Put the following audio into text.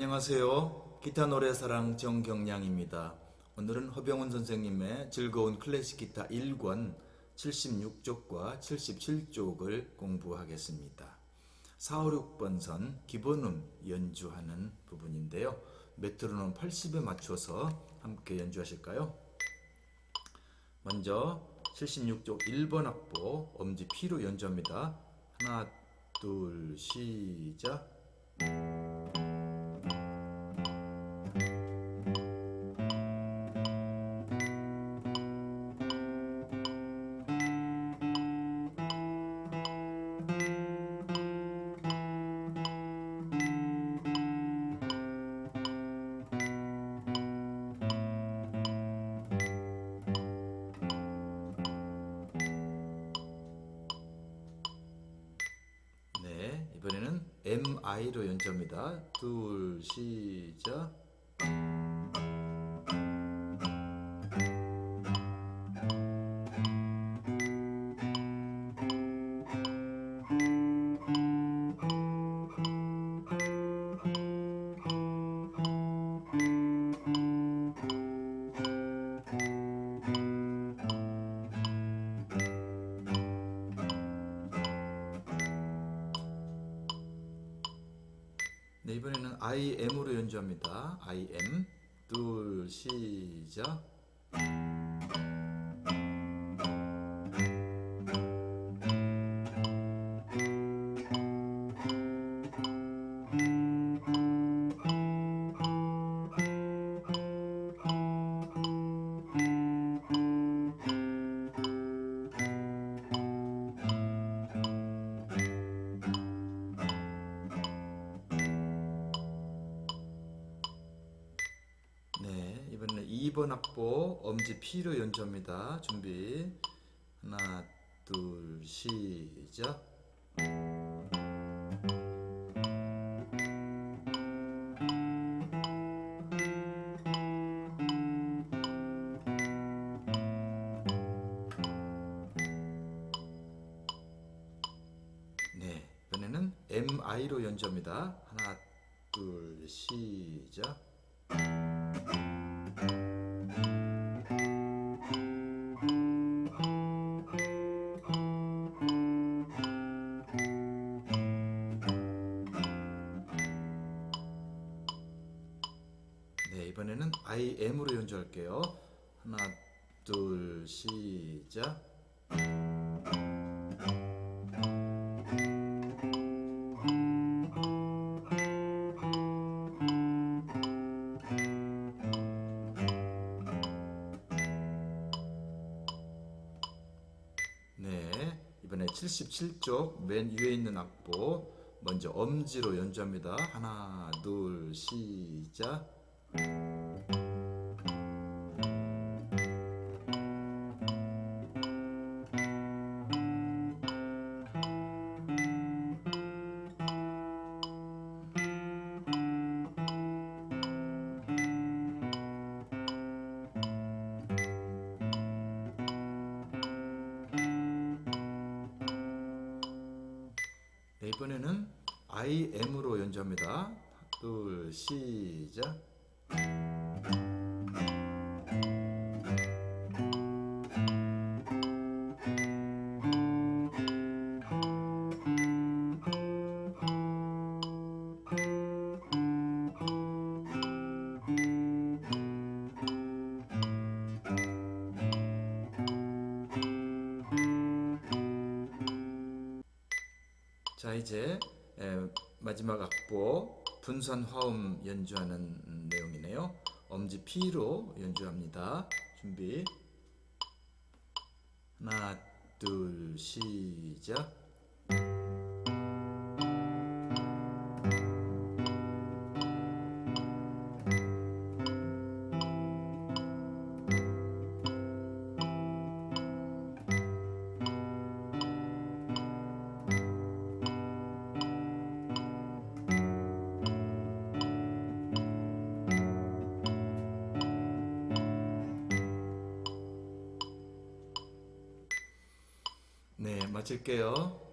안녕하세요. 기타 노래 사랑 정경량입니다. 오늘은 허병훈 선생님의 즐거운 클래식 기타 1권 76쪽과 77쪽을 공부하겠습니다. 4, 5, 6번 선 기본음 연주하는 부분인데요. 메트로놈 80에 맞춰서 함께 연주하실까요? 먼저 76쪽 1번 악보 엄지 P로 연주합니다. 하나, 둘, 시작. MI로 연주합니다. 둘, 시작. 네, 이번에는 IM으로 연주합니다. IM. 둘, 시작. 2번 악보 엄지 P로 연주합니다. 준비. 하나, 둘, 시작. 네, 이번에는 MI로 연주합니다. 하나, 둘, 시작. IM으로 연주할게요. 하나, 둘, 시작. 네, 이번에 77쪽 맨 위에 있는 악보 먼저 엄지로 연주합니다. 하나, 둘, 시작. 이번에는 IM으로 연주합니다. 둘, 시작. 이제 에, 마지막 악보 분산 화음 연주하는 음, 내용이네요. 엄지 P로 연주합니다. 준비. 하나, 둘, 시작. 마칠게요.